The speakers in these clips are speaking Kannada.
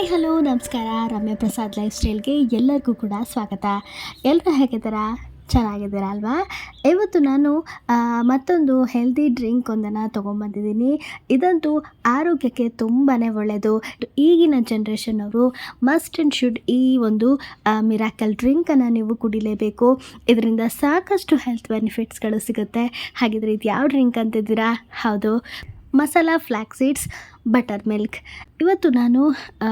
ಹಾಯ್, ಹಲೋ, ನಮಸ್ಕಾರ. ರಮ್ಯ ಪ್ರಸಾದ್ ಲೈಫ್ ಸ್ಟೈಲ್ಗೆ ಎಲ್ಲರಿಗೂ ಕೂಡ ಸ್ವಾಗತ. ಎಲ್ಲರೂ ಹೇಗಿದ್ದೀರಾ? ಚೆನ್ನಾಗಿದ್ದೀರ ಅಲ್ವಾ? ಇವತ್ತು ನಾನು ಮತ್ತೊಂದು ಹೆಲ್ದಿ ಡ್ರಿಂಕ್ ಒಂದನ್ನು ತೊಗೊಂಬಂದಿದ್ದೀನಿ ಇದಂತೂ ಆರೋಗ್ಯಕ್ಕೆ ತುಂಬಾ ಒಳ್ಳೆಯದು ಈಗಿನ ಜನ್ರೇಷನ್ ಅವರು ಮಸ್ಟ್ ಆ್ಯಂಡ್ ಶುಡ್ ಈ ಒಂದು ಮಿರಾಕಲ್ ಡ್ರಿಂಕನ್ನು ನೀವು ಕುಡಿಲೇಬೇಕು. ಇದರಿಂದ ಸಾಕಷ್ಟು ಹೆಲ್ತ್ ಬೆನಿಫಿಟ್ಸ್ಗಳು ಸಿಗುತ್ತೆ. ಹಾಗಿದ್ರೆ ಇದು ಯಾವ ಡ್ರಿಂಕ್ ಅಂತಿದ್ದೀರಾ? ಹೌದು. Masala flax seeds butter milk. ಇವತ್ತು ನಾನು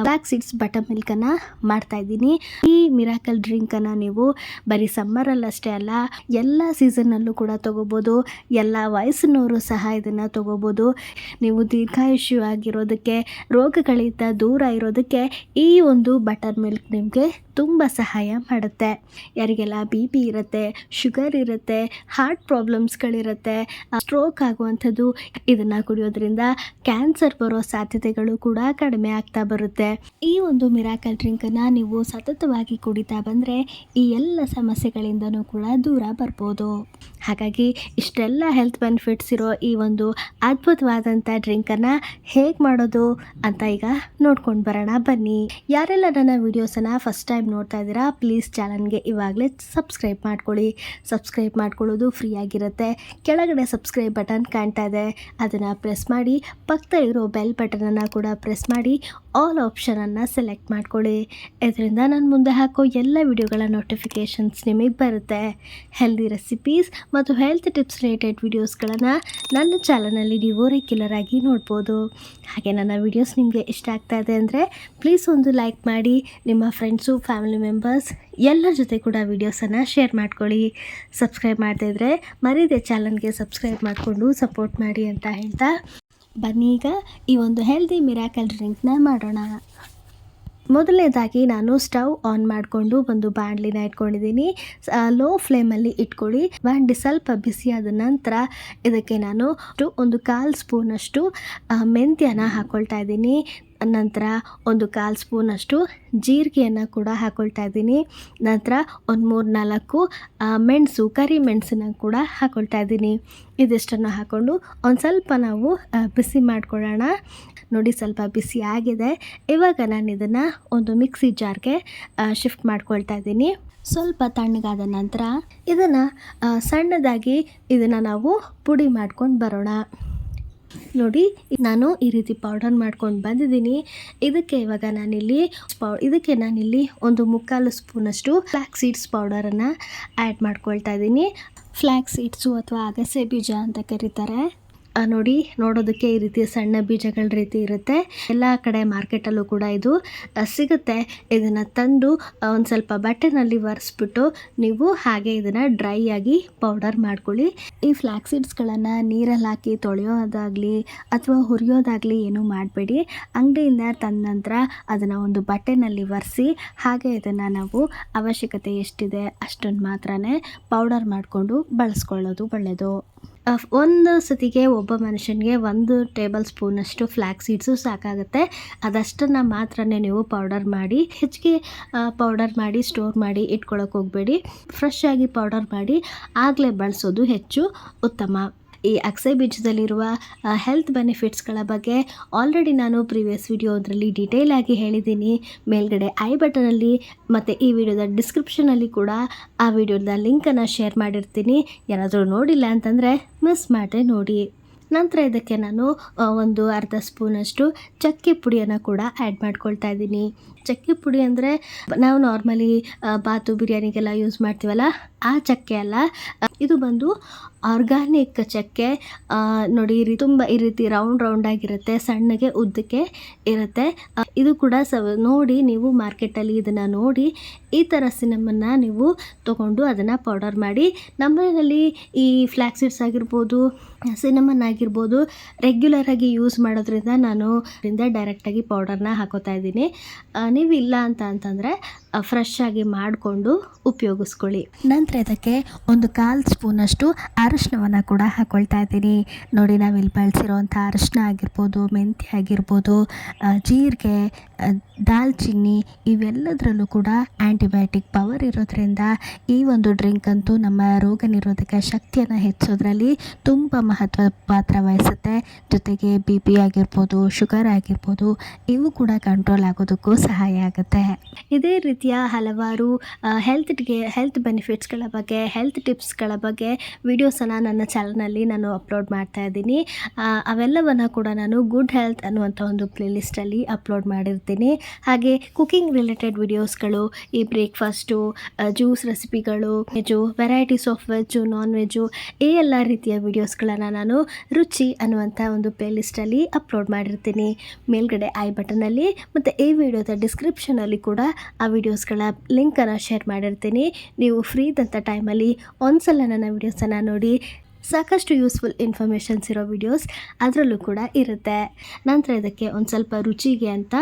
ಬ್ಲ್ಯಾಕ್ ಸೀಡ್ಸ್ ಬಟರ್ ಮಿಲ್ಕನ್ನು ಮಾಡ್ತಾಯಿದ್ದೀನಿ ಈ ಮಿರಾಕಲ್ ಡ್ರಿಂಕನ್ನು ನೀವು ಬರೀ ಸಮ್ಮರಲ್ಲಷ್ಟೇ ಅಲ್ಲ, ಎಲ್ಲ ಸೀಸನ್ನಲ್ಲೂ ಕೂಡ ತೊಗೋಬೋದು. ಎಲ್ಲ ವಯಸ್ಸಿನವರು ಸಹ ಇದನ್ನು ತೊಗೋಬೋದು. ನೀವು ದೀರ್ಘಾಯುಷ್ಯ ಆಗಿರೋದಕ್ಕೆ ರೋಗಗಳಿಂದ ದೂರ ಇರೋದಕ್ಕೆ ಈ ಒಂದು ಬಟರ್ ಮಿಲ್ಕ್ ನಿಮಗೆ ತುಂಬ ಸಹಾಯ ಮಾಡುತ್ತೆ. ಯಾರಿಗೆಲ್ಲ ಬಿ ಪಿ ಇರುತ್ತೆ, ಶುಗರ್ ಇರುತ್ತೆ ಹಾರ್ಟ್ ಪ್ರಾಬ್ಲಮ್ಸ್ಗಳಿರುತ್ತೆ ಸ್ಟ್ರೋಕ್ ಆಗುವಂಥದ್ದು, ಇದನ್ನು ಕುಡಿಯೋದ್ರಿಂದ ಕ್ಯಾನ್ಸರ್ ಬರೋ ಸಾಧ್ಯತೆಗಳು ಕೂಡ ಕಡಿಮೆ ಆಗ್ತಾ ಬರುತ್ತೆ. ಈ ಒಂದು ಮಿರಾಕಲ್ ಡ್ರಿಂಕನ್ನು ನೀವು ಸತತವಾಗಿ ಕುಡಿತಾ ಬಂದರೆ ಈ ಎಲ್ಲ ಸಮಸ್ಯೆಗಳಿಂದನೂ ಕೂಡ ದೂರ ಬರ್ಬೋದು. ಹಾಗಾಗಿ ಇಷ್ಟೆಲ್ಲ ಹೆಲ್ತ್ ಬೆನಿಫಿಟ್ಸ್ ಇರೋ ಈ ಒಂದು ಅದ್ಭುತವಾದಂಥ ಡ್ರಿಂಕನ್ನು ಹೇಗೆ ಮಾಡೋದು ಅಂತ ಈಗ ನೋಡ್ಕೊಂಡು ಬರೋಣ ಬನ್ನಿ. ಯಾರೆಲ್ಲ ನನ್ನ ವೀಡಿಯೋಸನ್ನು ಫಸ್ಟ್ ಟೈಮ್ ನೋಡ್ತಾ ಇದ್ದೀರಾ ಪ್ಲೀಸ್ ಚಾನಲ್ಗೆ ಇವಾಗಲೇ ಸಬ್ಸ್ಕ್ರೈಬ್ ಮಾಡ್ಕೊಳ್ಳಿ. ಸಬ್ಸ್ಕ್ರೈಬ್ ಮಾಡ್ಕೊಳ್ಳೋದು ಫ್ರೀ ಆಗಿರುತ್ತೆ. ಕೆಳಗಡೆ ಸಬ್ಸ್ಕ್ರೈಬ್ ಬಟನ್ ಕಾಣ್ತಾ ಇದೆ. ಅದನ್ನು ಪ್ರೆಸ್ ಮಾಡಿ, ಪಕ್ಕದಲ್ಲಿರೋ ಬೆಲ್ ಬಟನನ್ನು ಕೂಡ ಪ್ರೆಸ್ ಮಾಡಿ ಆಲ್ ಆಪ್ಷನನ್ನು ಸೆಲೆಕ್ಟ್ ಮಾಡ್ಕೊಳ್ಳಿ. ಇದರಿಂದ ನಾನು ಮುಂದೆ ಹಾಕೋ ಎಲ್ಲ ವಿಡಿಯೋಗಳ ನೋಟಿಫಿಕೇಷನ್ಸ್ ನಿಮಗೆ ಬರುತ್ತೆ. ಹೆಲ್ದಿ ರೆಸಿಪೀಸ್ ಮತ್ತು ಹೆಲ್ತ್ ಟಿಪ್ಸ್ ರಿಲೇಟೆಡ್ ವಿಡಿಯೋಸ್ಗಳನ್ನು ನನ್ನ ಚಾನಲ್ನಲ್ಲಿ ನೀವು ರೆಗ್ಯುಲರ್ ಆಗಿ ನೋಡ್ಬೋದು. ಹಾಗೆ ನನ್ನ ವಿಡಿಯೋಸ್ ನಿಮಗೆ ಇಷ್ಟ ಆಗ್ತಾ ಇದೆ ಅಂದರೆ ಪ್ಲೀಸ್ ಒಂದು ಲೈಕ್ ಮಾಡಿ, ನಿಮ್ಮ ಫ್ರೆಂಡ್ಸು ಫ್ಯಾಮಿಲಿ ಮೆಂಬರ್ಸ್ ಎಲ್ಲರ ಜೊತೆ ಕೂಡ ವಿಡಿಯೋಸನ್ನು ಶೇರ್ ಮಾಡ್ಕೊಳ್ಳಿ. ಸಬ್ಸ್ಕ್ರೈಬ್ ಮಾಡದೇ ಇದ್ದರೆ ಮರೀದೆ ಚಾನಲ್ಗೆ ಸಬ್ಸ್ಕ್ರೈಬ್ ಮಾಡಿಕೊಂಡು ಸಪೋರ್ಟ್ ಮಾಡಿ ಅಂತ ಹೇಳ್ತಾ ಬನ್ನಿ ಈಗ ಈ ಒಂದು ಹೆಲ್ದಿ ಮಿರಾಕಲ್ ಡ್ರಿಂಕ್ನ ಮಾಡೋಣ. ಮೊದಲನೇದಾಗಿ ನಾನು ಸ್ಟವ್ ಆನ್ ಮಾಡಿಕೊಂಡು ಒಂದು ಬಾಣಲಿನ ಇಟ್ಕೊಂಡಿದ್ದೀನಿ. ಲೋ ಫ್ಲೇಮಲ್ಲಿ ಇಟ್ಕೊಳ್ಳಿ. ಬಾಂಡ್ಲಿ ಸ್ವಲ್ಪ ಬಿಸಿಯಾದ ನಂತರ ಇದಕ್ಕೆ ನಾನು ಒಂದು ಕಾಲು ಸ್ಪೂನಷ್ಟು ಮೆಂತ್ಯನ ಹಾಕ್ಕೊಳ್ತಾ ಇದ್ದೀನಿ. ನಂತರ ಒಂದು ಕಾಲು ಸ್ಪೂನಷ್ಟು ಜೀರಿಗೆಯನ್ನು ಕೂಡ ಹಾಕ್ಕೊಳ್ತಾ ಇದ್ದೀನಿ. ನಂತರ ಒಂದು ಮೂರು ನಾಲ್ಕು ಮೆಣಸು, ಕರಿ ಮೆಣಸನ್ನ ಕೂಡ ಹಾಕ್ಕೊಳ್ತಾ ಇದ್ದೀನಿ. ಇದಿಷ್ಟನ್ನು ಹಾಕ್ಕೊಂಡು ಒಂದು ಸ್ವಲ್ಪ ನಾವು ಬಿಸಿ ಮಾಡ್ಕೊಳ್ಳೋಣ. ನೋಡಿ ಸ್ವಲ್ಪ ಬಿಸಿ ಆಗಿದೆ. ಇವಾಗ ನಾನು ಇದನ್ನು ಒಂದು ಮಿಕ್ಸಿ ಜಾರ್ಗೆ ಶಿಫ್ಟ್ ಮಾಡ್ಕೊಳ್ತಾ ಇದ್ದೀನಿ. ಸ್ವಲ್ಪ ತಣ್ಣಗಾದ ನಂತರ ಇದನ್ನು ಸಣ್ಣದಾಗಿ ಇದನ್ನು ನಾವು ಪುಡಿ ಮಾಡ್ಕೊಂಡು ಬರೋಣ. ನೋಡಿ, ನಾನು ಈ ರೀತಿ ಪೌಡರ್ ಮಾಡ್ಕೊಂಡು ಬಂದಿದ್ದೀನಿ. ಇದಕ್ಕೆ ಇವಾಗ ನಾನಿಲ್ಲಿ ಪೌ ಇದಕ್ಕೆ ನಾನಿಲ್ಲಿ ಒಂದು ಮುಕ್ಕಾಲು ಸ್ಪೂನಷ್ಟು ಫ್ಲ್ಯಾಕ್ ಸೀಡ್ಸ್ ಪೌಡರನ್ನು ಆ್ಯಡ್ ಮಾಡ್ಕೊಳ್ತಾ ಇದ್ದೀನಿ. ಫ್ಲ್ಯಾಕ್ ಸೀಡ್ಸು ಅಥವಾ ಅಗಸೆ ಬೀಜ ಅಂತ ಕರೀತಾರೆ. ನೋಡಿ, ನೋಡೋದಕ್ಕೆ ಈ ರೀತಿಯ ಸಣ್ಣ ಬೀಜಗಳ ರೀತಿ ಇರುತ್ತೆ. ಎಲ್ಲ ಕಡೆ ಮಾರ್ಕೆಟಲ್ಲೂ ಕೂಡ ಇದು ಸಿಗುತ್ತೆ. ಇದನ್ನು ತಂದು ಒಂದು ಸ್ವಲ್ಪ ಬಟ್ಟೆನಲ್ಲಿ ಒರೆಸ್ಬಿಟ್ಟು ನೀವು ಹಾಗೆ ಇದನ್ನು ಡ್ರೈ ಆಗಿ ಪೌಡರ್ ಮಾಡ್ಕೊಳ್ಳಿ. ಈ ಫ್ಲ್ಯಾಕ್ ಸೀಡ್ಸ್ಗಳನ್ನು ನೀರಲ್ಲಿ ಹಾಕಿ ತೊಳೆಯೋದಾಗಲಿ ಅಥವಾ ಹುರಿಯೋದಾಗಲಿ ಏನೂ ಮಾಡಬೇಡಿ. ಅಂಗಡಿಯಿಂದ ತಂದ ನಂತರ ಅದನ್ನು ಒಂದು ಬಟ್ಟೆನಲ್ಲಿ ಒರೆಸಿ ಹಾಗೆ ಇದನ್ನು ನಾವು ಅವಶ್ಯಕತೆ ಎಷ್ಟಿದೆ ಅಷ್ಟನ್ನು ಮಾತ್ರ ಪೌಡರ್ ಮಾಡಿಕೊಂಡು ಬಳಸ್ಕೊಳ್ಳೋದು ಒಳ್ಳೆಯದು ಒಂದು ಸತಿಗೆ ಒಬ್ಬ ಮನುಷ್ಯನಿಗೆ ಒಂದು ಟೇಬಲ್ ಸ್ಪೂನಷ್ಟು ಫ್ಲ್ಯಾಕ್ ಸೀಡ್ಸು ಸಾಕಾಗುತ್ತೆ. ಅದಷ್ಟನ್ನು ಮಾತ್ರನೇ ನೀವು ಪೌಡರ್ ಮಾಡಿ, ಹೆಚ್ಚಿಗೆ ಪೌಡರ್ ಮಾಡಿ, ಸ್ಟೋರ್ ಮಾಡಿ ಇಟ್ಕೊಳ್ಳೋಕೆ ಹೋಗಬೇಡಿ. ಫ್ರೆಶ್ ಆಗಿ ಪೌಡರ್ ಮಾಡಿ ಆಗಲೇ ಬಳಸೋದು ಹೆಚ್ಚು ಉತ್ತಮ. ಈ ಅಕ್ಸೆ ಬೀಜದಲ್ಲಿರುವ ಹೆಲ್ತ್ ಬೆನಿಫಿಟ್ಸ್ಗಳ ಬಗ್ಗೆ ಆಲ್ರೆಡಿ ನಾನು ಪ್ರೀವಿಯಸ್ ವಿಡಿಯೋದ್ರಲ್ಲಿ ಡೀಟೇಲ್ ಆಗಿ ಹೇಳಿದ್ದೀನಿ. ಮೇಲ್ಗಡೆ ಐ ಬಟನಲ್ಲಿ ಮತ್ತು ಈ ವಿಡಿಯೋದ ಡಿಸ್ಕ್ರಿಪ್ಷನಲ್ಲಿ ಕೂಡ ಆ ವಿಡಿಯೋದ ಲಿಂಕನ್ನು ಶೇರ್ ಮಾಡಿರ್ತೀನಿ. ಯಾರಾದರೂ ನೋಡಿಲ್ಲ ಅಂತಂದರೆ ಮಿಸ್ ಮಾಡದೆ ನೋಡಿ. ನಂತರ ಇದಕ್ಕೆ ನಾನು ಒಂದು ಅರ್ಧ ಸ್ಪೂನಷ್ಟು ಚಕ್ಕೆ ಪುಡಿಯನ್ನು ಕೂಡ ಆ್ಯಡ್ ಮಾಡ್ಕೊಳ್ತಾ ಇದ್ದೀನಿ. ಚಕ್ಕೆ ಪುಡಿ ಅಂದರೆ ನಾವು ನಾರ್ಮಲಿ ಬಾತು ಬಿರಿಯಾನಿಗೆಲ್ಲ ಯೂಸ್ ಮಾಡ್ತೀವಲ್ಲ, ಆ ಚಕ್ಕೆ ಅಲ್ಲ. ಇದು ಬಂದು ಆರ್ಗಾನಿಕ್ ಚಕ್ಕೆ. ನೋಡಿ ರೀತಿ ತುಂಬ ಈ ರೀತಿ ರೌಂಡ್ ರೌಂಡ್ ಆಗಿರುತ್ತೆ, ಸಣ್ಣಗೆ ಉದ್ದಕ್ಕೆ ಇರುತ್ತೆ. ಇದು ಕೂಡ ಸ ನೋಡಿ ನೀವು ಮಾರ್ಕೆಟಲ್ಲಿ ಇದನ್ನು ನೋಡಿ, ಈ ಥರ ಸಿನಮನ್ನು ನೀವು ತಗೊಂಡು ಅದನ್ನು ಪೌಡರ್ ಮಾಡಿ ನಮ್ಮಲ್ಲಿ ಈ ಫ್ಲ್ಯಾಕ್ಸ್ ಸೀಡ್ಸ್ ಆಗಿರ್ಬೋದು, ಸಿನಮನ್ ಆಗಿರ್ಬೋದು ರೆಗ್ಯುಲರ್ ಆಗಿ ಯೂಸ್ ಮಾಡೋದ್ರಿಂದ ನಾನು ಇದರಿಂದ ಡೈರೆಕ್ಟಾಗಿ ಪೌಡರ್ನ ಹಾಕೋತಾ ಇದ್ದೀನಿ. ನೀವು ಇಲ್ಲ ಅಂತ ಅಂತಂದರೆ ಫ್ರೆಶ್ ಆಗಿ ಮಾಡಿಕೊಂಡು ಉಪಯೋಗಿಸ್ಕೊಳ್ಳಿ. ನಂತರ ಇದಕ್ಕೆ ಒಂದು ಕಾಲು ಸ್ಪೂನಷ್ಟು ಅರಶಿನವನ್ನು ಕೂಡ ಹಾಕ್ಕೊಳ್ತಾ ಇದ್ದೀನಿ. ನೋಡಿ, ನಾವಿಲ್ಲಿ ಬಳಸಿರೋವಂಥ ಅರಶಿನ ಆಗಿರ್ಬೋದು, ಮೆಂತ್ಯ ಆಗಿರ್ಬೋದು ಜೀರಿಗೆ ದಾಲ್ಚಿನ್ನಿ, ಇವೆಲ್ಲದರಲ್ಲೂ ಕೂಡ ಆ್ಯಂಟಿಬಯೋಟಿಕ್ ಪವರ್ ಇರೋದ್ರಿಂದ ಈ ಒಂದು ಡ್ರಿಂಕ್ ಅಂತೂ ನಮ್ಮ ರೋಗ ನಿರೋಧಕ ಶಕ್ತಿಯನ್ನು ಹೆಚ್ಚೋದ್ರಲ್ಲಿ ತುಂಬ ಮಹತ್ವ ಪಾತ್ರ ವಹಿಸುತ್ತೆ. ಜೊತೆಗೆ ಬಿ ಪಿ ಆಗಿರ್ಬೋದು ಶುಗರ್ ಆಗಿರ್ಬೋದು, ಇವು ಕೂಡ ಕಂಟ್ರೋಲ್ ಆಗೋದಕ್ಕೂ ಸಹಾಯ ಆಗುತ್ತೆ ಇದೇ ರೀತಿಯ ಹಲವಾರು ಹೆಲ್ತ್ಗೆ ಹೆಲ್ತ್ ಬೆನಿಫಿಟ್ಸ್ಗಳ ಬಗ್ಗೆ ಹೆಲ್ತ್ ಟಿಪ್ಸ್ಗಳ ಬಗ್ಗೆ ವಿಡಿಯೋಸನ್ನು ನನ್ನ ಚಾನಲ್ನಲ್ಲಿ ನಾನು ಅಪ್ಲೋಡ್ ಮಾಡ್ತಾ ಇದ್ದೀನಿ. ಅವೆಲ್ಲವನ್ನು ಕೂಡ ನಾನು ಗುಡ್ ಹೆಲ್ತ್ ಅನ್ನುವಂಥ ಒಂದು ಪ್ಲೇಲಿಸ್ಟಲ್ಲಿ ಅಪ್ಲೋಡ್ ಮಾಡಿರ್ತೀನಿ. ಹಾಗೆ ಕುಕಿಂಗ್ ರಿಲೇಟೆಡ್ ವಿಡಿಯೋಸ್ಗಳು ಈ breakfast juice ರೆಸಿಪಿಗಳು veg varieties of veg non veg ಈ ಎಲ್ಲ ರೀತಿಯ ವಿಡಿಯೋಸ್ಗಳನ್ನು ನಾನು ರುಚಿ ಅನ್ನುವಂಥ ಒಂದು ಪ್ಲೇಲಿಸ್ಟಲ್ಲಿ ಅಪ್ಲೋಡ್ ಮಾಡಿರ್ತೀನಿ. ಮೇಲ್ಗಡೆ ಐ ಬಟನಲ್ಲಿ ಮತ್ತು ಈ ವಿಡಿಯೋದ ಡಿಸ್ಕ್ರಿಪ್ಷನಲ್ಲಿ ಕೂಡ ಆ ವಿಡಿಯೋಸ್ಗಳ ಲಿಂಕನ್ನು ಶೇರ್ ಮಾಡಿರ್ತೀನಿ. ನೀವು ಫ್ರೀ ಇದ್ದಂಥ ಟೈಮಲ್ಲಿ ಒಂದ್ಸಲ ನನ್ನ ವಿಡಿಯೋಸನ್ನು ನೋಡಿ ಸಾಕಷ್ಟು ಯೂಸ್ಫುಲ್ ಇನ್ಫಾರ್ಮೇಷನ್ಸ್ ಇರೋ ವಿಡಿಯೋಸ್ ಅದರಲ್ಲೂ ಕೂಡ ಇರುತ್ತೆ. ನಂತರ ಇದಕ್ಕೆ ಒಂದು ಸ್ವಲ್ಪ ರುಚಿಗೆ ಅಂತ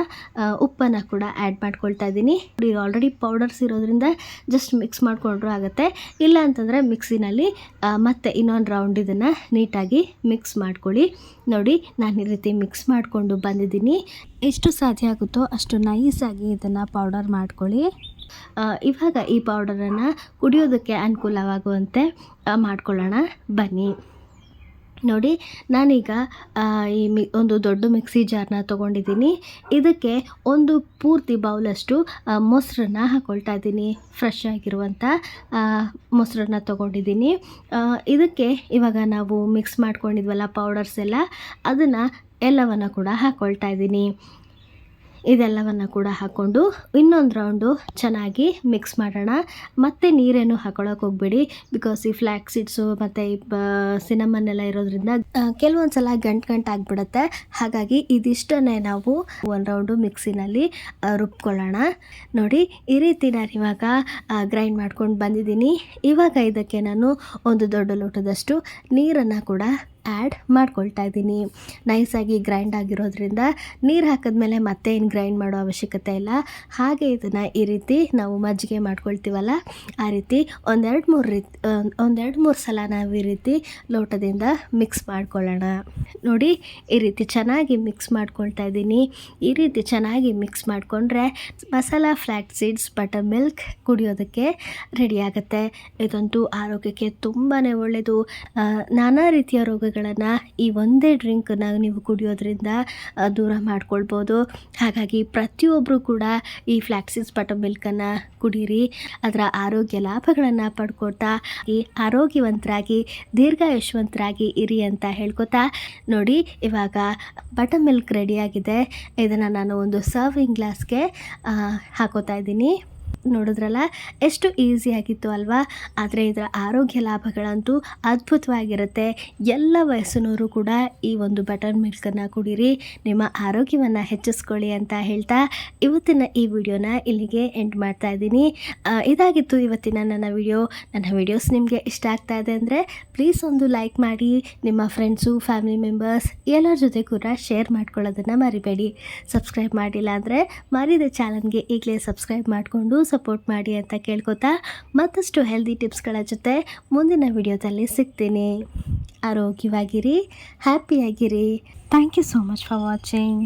ಉಪ್ಪನ್ನು ಕೂಡ ಆ್ಯಡ್ ಮಾಡ್ಕೊಳ್ತಾ ಇದ್ದೀನಿ ಆಲ್ರೆಡಿ ಪೌಡರ್ಸ್ ಇರೋದ್ರಿಂದ ಜಸ್ಟ್ ಮಿಕ್ಸ್ ಮಾಡಿಕೊಂಡ್ರೂ ಆಗುತ್ತೆ. ಇಲ್ಲ ಅಂತಂದರೆ ಮಿಕ್ಸಿನಲ್ಲಿ ಮತ್ತೆ ಇನ್ನೊಂದು ರೌಂಡ್ ಇದನ್ನು ನೀಟಾಗಿ ಮಿಕ್ಸ್ ಮಾಡ್ಕೊಳ್ಳಿ. ನೋಡಿ, ನಾನು ಈ ರೀತಿ ಮಿಕ್ಸ್ ಮಾಡಿಕೊಂಡು ಬಂದಿದ್ದೀನಿ. ಎಷ್ಟು ಸಾಧ್ಯ ಆಗುತ್ತೋ ಅಷ್ಟು ನೈಸಾಗಿ ಇದನ್ನು ಪೌಡರ್ ಮಾಡ್ಕೊಳ್ಳಿ. ಇವಾಗ ಈ ಪೌಡರನ್ನು ಕುಡಿಯೋದಕ್ಕೆ ಅನುಕೂಲವಾಗುವಂತೆ ಮಾಡ್ಕೊಳ್ಳೋಣ. ಬನ್ನಿ. ನೋಡಿ, ನಾನೀಗ ಈ ಮಿ, ಒಂದು ದೊಡ್ಡ ಮಿಕ್ಸಿ ಜಾರ್ನ ತೊಗೊಂಡಿದ್ದೀನಿ. ಇದಕ್ಕೆ ಒಂದು ಪೂರ್ತಿ ಬೌಲಷ್ಟು ಮೊಸರನ್ನ ಹಾಕ್ಕೊಳ್ತಾ ಇದ್ದೀನಿ. ಫ್ರೆಶ್ ಆಗಿರುವಂಥ ಮೊಸರನ್ನ ತೊಗೊಂಡಿದ್ದೀನಿ. ಇದಕ್ಕೆ ಇವಾಗ ನಾವು ಮಿಕ್ಸ್ ಮಾಡ್ಕೊಂಡಿದ್ವಲ್ಲ ಪೌಡರ್ಸ್ ಎಲ್ಲ, ಅದನ್ನು ಎಲ್ಲವನ್ನು ಕೂಡ ಹಾಕ್ಕೊಳ್ತಾ ಇದ್ದೀನಿ. ಇದೆಲ್ಲವನ್ನು ಕೂಡ ಹಾಕ್ಕೊಂಡು ಇನ್ನೊಂದು ರೌಂಡು ಚೆನ್ನಾಗಿ ಮಿಕ್ಸ್ ಮಾಡೋಣ. ಮತ್ತೆ ನೀರೇನು ಹಾಕೊಳ್ಳೋಕೆ ಹೋಗ್ಬೇಡಿ. ಬಿಕಾಸ್ ಈ ಫ್ಲ್ಯಾಕ್ ಸೀಡ್ಸು ಮತ್ತು ಈ ಸಿನಮನ್ ಎಲ್ಲ ಇರೋದ್ರಿಂದ ಕೆಲವೊಂದು ಸಲ ಗಂಟು ಗಂಟು ಆಗಿಬಿಡುತ್ತೆ. ಹಾಗಾಗಿ ಇದಿಷ್ಟನ್ನೇ ನಾವು ಒಂದು ರೌಂಡು ಮಿಕ್ಸಿನಲ್ಲಿ ರುಬ್ಕೊಳ್ಳೋಣ. ನೋಡಿ, ಈ ರೀತಿ ನಾನು ಇವಾಗ ಗ್ರೈಂಡ್ ಮಾಡ್ಕೊಂಡು ಬಂದಿದ್ದೀನಿ. ಇವಾಗ ಇದಕ್ಕೆ ನಾನು ಒಂದು ದೊಡ್ಡ ಲೋಟದಷ್ಟು ನೀರನ್ನು ಕೂಡ ಆ್ಯಡ್ ಮಾಡ್ಕೊಳ್ತಾ ಇದ್ದೀನಿ. ನೈಸಾಗಿ ಗ್ರೈಂಡ್ ಆಗಿರೋದ್ರಿಂದ ನೀರು ಹಾಕಿದ್ಮೇಲೆ ಮತ್ತೆ ಏನು ಗ್ರೈಂಡ್ ಮಾಡೋ ಅವಶ್ಯಕತೆ ಇಲ್ಲ. ಹಾಗೆ ಇದನ್ನು ಈ ರೀತಿ ನಾವು ಮಜ್ಜಿಗೆ ಮಾಡ್ಕೊಳ್ತೀವಲ್ಲ, ಆ ರೀತಿ ಒಂದೆರಡು ಮೂರು ರೀತಿ ಒಂದೆರಡು ಮೂರು ಸಲ ನಾವು ಈ ರೀತಿ ಲೋಟದಿಂದ ಮಿಕ್ಸ್ ಮಾಡ್ಕೊಳ್ಳೋಣ. ನೋಡಿ, ಈ ರೀತಿ ಚೆನ್ನಾಗಿ ಮಿಕ್ಸ್ ಮಾಡ್ಕೊಳ್ತಾ ಇದ್ದೀನಿ. ಈ ರೀತಿ ಚೆನ್ನಾಗಿ ಮಿಕ್ಸ್ ಮಾಡಿಕೊಂಡ್ರೆ masala flax seeds butter milk ಕುಡಿಯೋದಕ್ಕೆ ರೆಡಿ ಆಗುತ್ತೆ. ಇದಂತೂ ಆರೋಗ್ಯಕ್ಕೆ ತುಂಬಾ ಒಳ್ಳೆಯದು ನಾನಾ ರೀತಿಯ ರೋಗಗಳನ್ನು ಈ ಒಂದೇ ಡ್ರಿಂಕನ್ನ ನೀವು ಕುಡಿಯೋದ್ರಿಂದ ದೂರ ಮಾಡ್ಕೊಳ್ಬೋದು. ಹಾಗಾಗಿ ಪ್ರತಿಯೊಬ್ಬರು ಕೂಡ ಈ ಫ್ಲ್ಯಾಕ್ಸಿಸ್ ಬಟರ್ ಮಿಲ್ಕನ್ನು ಕುಡೀರಿ. ಅದರ ಆರೋಗ್ಯ ಲಾಭಗಳನ್ನು ಪಡ್ಕೊಳ್ತಾ, ಈ ಆರೋಗ್ಯವಂತರಾಗಿ ದೀರ್ಘಾಯುಷ್ವಂತರಾಗಿ ಇರಿ ಅಂತ ಹೇಳ್ಕೊತಾ, ನೋಡಿ ಇವಾಗ ಬಟರ್ ಮಿಲ್ಕ್ ರೆಡಿಯಾಗಿದೆ ಇದನ್ನು ನಾನು ಒಂದು ಸರ್ವಿಂಗ್ ಗ್ಲಾಸ್ಗೆ ಹಾಕೋತಾ ಇದ್ದೀನಿ. ನೋಡಿದ್ರಲ್ಲ, ಎಷ್ಟು ಈಸಿಯಾಗಿತ್ತು ಅಲ್ವಾ? ಆದರೆ ಇದರ ಆರೋಗ್ಯ ಲಾಭಗಳಂತೂ ಅದ್ಭುತವಾಗಿರುತ್ತೆ. ಎಲ್ಲ ವಯಸ್ಸಿನವರು ಕೂಡ ಈ ಒಂದು ಬಟರ್ ಮಿಲ್ಕನ್ನು ಕುಡೀರಿ, ನಿಮ್ಮ ಆರೋಗ್ಯವನ್ನು ಹೆಚ್ಚಿಸ್ಕೊಳ್ಳಿ ಅಂತ ಹೇಳ್ತಾ ಇವತ್ತಿನ ಈ ವಿಡಿಯೋನ ಇಲ್ಲಿಗೆ ಎಂಡ್ ಮಾಡ್ತಾ ಇದ್ದೀನಿ. ಇದಾಗಿತ್ತು ಇವತ್ತಿನ ನನ್ನ ವಿಡಿಯೋ. ನನ್ನ ವಿಡಿಯೋಸ್ ನಿಮಗೆ ಇಷ್ಟ ಆಗ್ತಾ ಇದೆ ಅಂದರೆ ಪ್ಲೀಸ್ ಒಂದು ಲೈಕ್ ಮಾಡಿ, ನಿಮ್ಮ ಫ್ರೆಂಡ್ಸು ಫ್ಯಾಮಿಲಿ ಮೆಂಬರ್ಸ್ ಎಲ್ಲರ ಜೊತೆ ಕೂಡ ಶೇರ್ ಮಾಡ್ಕೊಳ್ಳೋದನ್ನು ಮರಿಬೇಡಿ. ಸಬ್ಸ್ಕ್ರೈಬ್ ಮಾಡಿಲ್ಲ ಅಂದರೆ ಮರಿದ ಚಾನಲ್ಗೆ ಈಗಲೇ ಸಬ್ಸ್ಕ್ರೈಬ್ ಮಾಡಿಕೊಂಡು ಸಪೋರ್ಟ್ ಮಾಡಿ ಅಂತ ಕೇಳ್ಕೊತಾ ಮತ್ತಷ್ಟು ಹೆಲ್ದಿ ಟಿಪ್ಸ್ಗಳ ಜೊತೆ ಮುಂದಿನ ವಿಡಿಯೋದಲ್ಲಿ ಸಿಗ್ತೀನಿ. ಆರೋಗ್ಯವಾಗಿರಿ ಹ್ಯಾಪಿಯಾಗಿರಿ thank you so much for watching